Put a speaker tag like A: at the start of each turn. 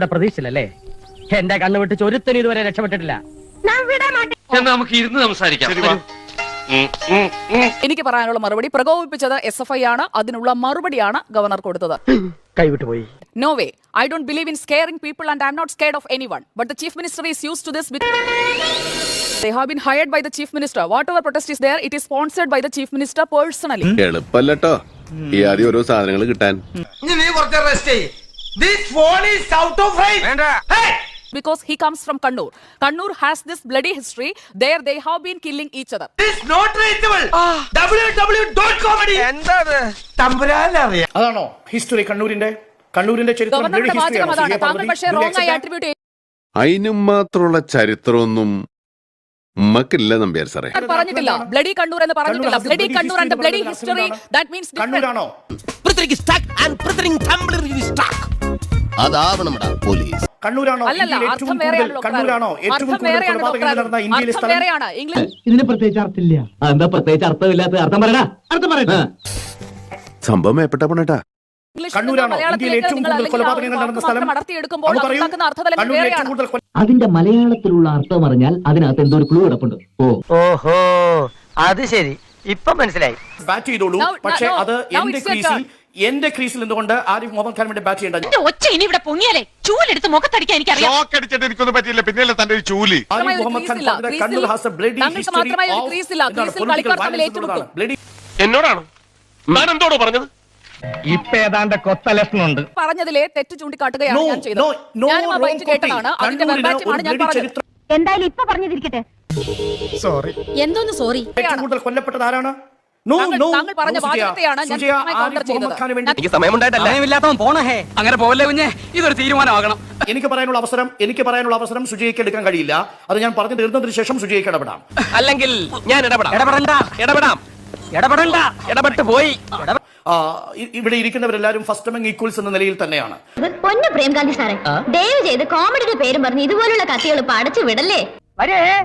A: ഇവിടെ പ്രതീക്ഷിച്ചില്ലല്ലേ എന്റെ കണ്ണു വിട്ട് ഒരുത്തനും ഇതുവരെ രക്ഷപ്പെട്ടിട്ടില്ല.
B: എന്നാ നമുക്ക് ഇരുന്ന് സംസാരിക്കാം.
C: എനിക്ക് പറയാനുള്ള മറുപടി പ്രകോപിപ്പിച്ചത് എസ് എഫ് ഐ ആണ്. അതിനുള്ള മറുപടിയാണ് ഗവർണർ കൊടുത്തത്.
A: കൈവിട്ടുപോയി
C: no way I don't believe in scaring people and I'm not scared of anyone but the chief minister is use to this They have been hired by the chief minister. Whatever protest is there, it is sponsored by the chief minister personally.
D: എളുപ്പല്ലോ ഈ ആദ്യം ഓരോ സാധനങ്ങൾ കിട്ടാൻ.
E: ഇനി നീ കുറച്ച് rest ചെയ്യ്. This phone is out of range
C: Because he comes from Kannur. Kannur has this bloody history. There they have been killing each other.
E: This not reachable www.comedy എന്താ തമ്പുരാനറിയാം.
F: അതാണോ ഹിസ്റ്ററി കണ്ണൂരിന്റെ? കണ്ണൂരിന്റെ ചരിത്രം
C: ഗവർണറുടെ വാചകം അതാണ്. താങ്കൾ പക്ഷേ റോങ് ആയി
F: accept
D: അതിനും മാത്രമുള്ള ചരിത്രമൊന്നും ഉമ്മക്കില്ല നമ്പ്യാർ സാറേ.
C: ഞാൻ പറഞ്ഞിട്ടില്ല. ബ്ലഡി കണ്ണൂർ എന്ന് പറഞ്ഞിട്ടില്ല.
F: Kannur
C: bloody
F: bloody
C: Kannur and
F: history
C: bloody history that means
F: കണ്ണൂരാണോ
G: അതാവണമടാ പോലീസ്.
F: കണ്ണൂരാണോ ഏറ്റവും കൂടുതൽ കണ്ണൂരാണോ ഏറ്റവും കൂടുതൽ കൊലപാതകങ്ങൾ നടന്ന ഇന്ത്യയിലെ
C: അർത്ഥം
F: സ്ഥലം?
C: ഇംഗ്ലീഷ്.
A: ഇതിന് പ്രത്യേകിച്ച് അർത്ഥമില്ല. എന്താ പ്രത്യേകിച്ച് അർത്ഥമില്ലാത്ത അർത്ഥം പറയടാ. അർത്ഥം
D: സംഭവം ഏപ്പെട്ട പണേട്ടാ
C: ഇംഗ്ലീഷ്
F: കണ്ണൂരാണോ ഇന്ത്യയിൽ ഏറ്റവും കൂടുതൽ കൊലപാതകങ്ങൾ നടന്ന സ്ഥലം? ഏറ്റവും കൂടുതൽ
A: അതിന്റെ മലയാളത്തിലുള്ള അർത്ഥം അറിഞ്ഞാൽ അതിനകത്ത് എന്തോ ഒരു ക്ലൂ കിടപ്പുണ്ട്. ഓ
E: ഓഹോ അത് ശരി. ഇപ്പൊ മനസ്സിലായി.
F: ബാറ്റ് ചെയ്തോളൂ. പക്ഷേ അത് എന്റെ ക്രീസിൽ
C: turn.
F: എന്റെ ക്രീസിൽ എന്തുകൊണ്ട് ആരിഫ് മുഹമ്മദ് ഖാൻ വേണ്ടി ബാറ്റ് ചെയ്യേണ്ട
H: ഒച്ച ഇനി ഇവിടെ പൊങ്ങിയാലേ? ചൂലെടുത്ത് മുഖത്തടിക്കാൻ എനിക്കറിയാം
I: ഷോക്ക് അടിച്ചിട്ട് എനിക്കൊന്നും പറ്റിയില്ല. പിന്നെയല്ല തന്റെ ഒരു ചൂലി?
F: ആരിഫ് മുഹമ്മദ് ഖാൻ
C: ക്രീസിൽ
F: കണ്ണൂർ a bloody
C: താങ്കൾക്ക്
F: history
C: മാത്രമായി ഒരു
F: of
C: ക്രീസില്ല. ക്രീസിൽ കളിക്കാർ തമ്മിൽ. ഏറ്റുമുട്ടും.
F: ബ്ലഡി
B: എന്നോടാണോ? ഞാൻ എന്തോടോ പറഞ്ഞത്?
A: ഇപ്പൊ ഏതാണ്ട് കൊത്ത ലക്ഷണമുണ്ട്
C: പറഞ്ഞതിലെ തെറ്റ് ചൂണ്ടിക്കാട്ടുകയാണ്
F: No,
C: ഞാൻ ചെയ്തത്. ഞാനും ആ കേട്ടതാണ്. അതിന്റെ വെർബാറ്റിമാണ് ഞാൻ പറഞ്ഞത്.
H: എന്തായാലും ഇപ്പൊ പറഞ്ഞതിരിക്കട്ടെ
J: സോറി
H: എന്തോന്ന് സോറി?
F: ഏറ്റവും കൂടുതൽ കൊല്ലപ്പെട്ടത് ആരാണ്?
B: അങ്ങനെ പോവല്ലേ കുഞ്ഞെ? ഇതൊരു തീരുമാനമാകണം.
F: എനിക്ക് പറയാനുള്ള അവസരം എനിക്ക് പറയാനുള്ള അവസരം സുജയ്ക്ക് എടുക്കാൻ കഴിയില്ല. അത് ഞാൻ പറഞ്ഞു തീർന്നതിന് ശേഷം സുജയ്ക്ക് ഇടപെടാം.
B: അല്ലെങ്കിൽ ഞാൻ ഇടപെടാം.
A: ഇടപെടണ്ട.
B: ഇടപെടാം.
A: ഇടപെടണ്ട.
B: ഇടപെട്ട് പോയി.
F: ഇവിടെ ഇരിക്കുന്നവരെല്ലാരും ഫസ്റ്റ് അമംഗ് ഈക്വൽസ് എന്ന നിലയിൽ തന്നെയാണ്.
H: പൊന്നു പ്രേംകാന്തി സാറേ ദയവ് ചെയ്ത് കോമഡിയുടെ പേരും പറഞ്ഞ് ഇതുപോലുള്ള കഥകൾ പടച്ചു വിടല്ലേ?
A: വരേ.